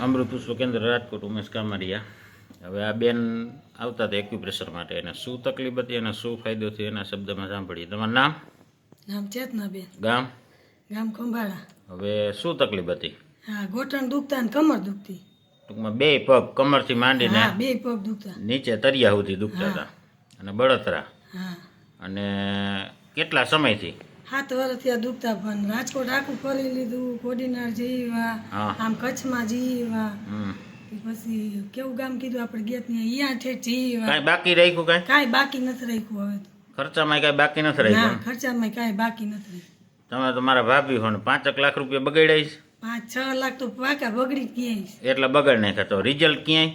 અમૃત પુષ્પ કેન્દ્ર રાજકોટ ઉમેશ કામરિયા. હવે આ બેન આવતા હતા એક્યુપ્રેશર માટે એને શું તકલીફ હતી અને શું ફાયદો થયો એના શબ્દમાં સાંભળીએ. તમારું નામ? નામ ચેતનાબેન ગામ? ગામ ખંભાળા. હવે શું તકલીફ હતી? હા ઘોટણ દુખતા અને કમર દુખતી. ટૂંકમાં બે પગ કમરથી માંડીને બે પગ દુખતા. નીચે તરિયા સુધી દુખતા હતા અને બળતરા. અને કેટલા સમયથી? સાત વર્ષથી આ દુખતા પણ રાજકોટ આખું ફરી લીધું કોડીનાર જીવા આમ કચ્છમાં જીવા. પછી કેવું ગામ કીધું આપણે ગેત ને અહીંયા ઠેઠ જીવા. કાંઈ બાકી રાખ્યું કાંઈ? કાંઈ બાકી નથી રાખ્યું હવે ખર્ચામાં કાંઈ બાકી નથી ના રાખ્યું ખર્ચામાં કાંઈ બાકી નથી તમે તો મારા ભાભી હો ને પાંચેક લાખ રૂપિયા બગાડ્યા છે. પાંચ છ લાખ તો પાકા બગડી ક્યાંય એટલે બગડ નાખ્યા તો રિઝલ્ટ ક્યાંય?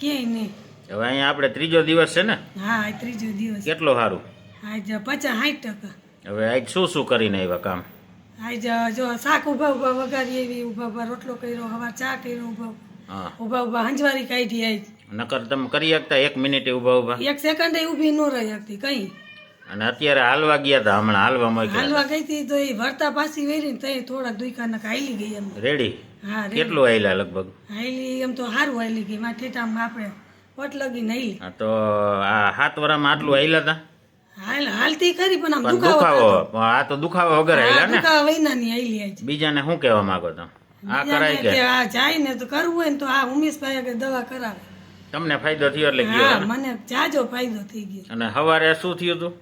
ક્યાંય નહીં. હવે અહીંયા આપણે ત્રીજો દિવસ છે ને? હા ત્રીજો દિવસ. કેટલો સારું? હા પચાસ સાઠ ટકા. હવે આજ શું શું કરીને આવ્યા કામ? આજ જો શાક ઊભા ઊભા વગાડી એવી ઊભા ઊભા રોટલો કર્યો હવા ચા કર્યો ઊભા હા. ઊભા ઊભા હંજવારી કાઢી આજ. નકર તમે કરી શકતા એક મિનિટે ઊભા ઊભા એક સેકન્ડ ઊભી ન રહી શકતી કઈ. અને અત્યારે હાલવા ગયા હતા હમણાં હાલવા મૂક્યા હાલવા ગઈ હતી તો એ વર્તા પાછી વેરી ને તઈ થોડાક દુઈકા નકા હાલી ગઈ એમ. રેડી? હા કેટલું આયલા લગભગ? હાલી એમ તો સારું હાલી ગઈ માં ઠેઠામાં આપણે પટ લગી નહીં તો આ હાથ વરામાં આટલું આયલા હતા હાલ હાલતી ખરી પણ આમ પણ દુખાવો દુખાવો આ તો દુખાવો વગર આયલા ને? દુખાવા વૈના ની હાલી આજ બીજાને શું કહેવા માંગો તો આ કરાય કે? આ જાય ને તો કરવું હોય ને તો આ ઉમેશભાઈ આગળ દવા કરાવે. તમને ફાયદો થયો એટલે ગયો મને જાજો ફાયદો થઈ ગયો. અને સવારે શું થયું હતું?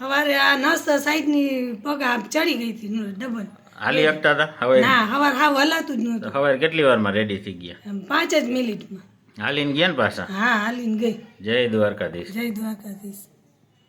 સવારે આ નસ સાઈડની પગ આમ ચડી ગઈ હતી ડબલ. હાલી શકતા હતા હવે ના સવાર હાવ હલાતું જ નહોતું. સવારે કેટલી વારમાં રેડી થઈ ગયા? આમ પાંચ જ મિનિટમાં. હાલીને ગયા ને પાછા? હા હાલીને ગઈ. જય દ્વારકાધીશ. જય દ્વારકાધીશ.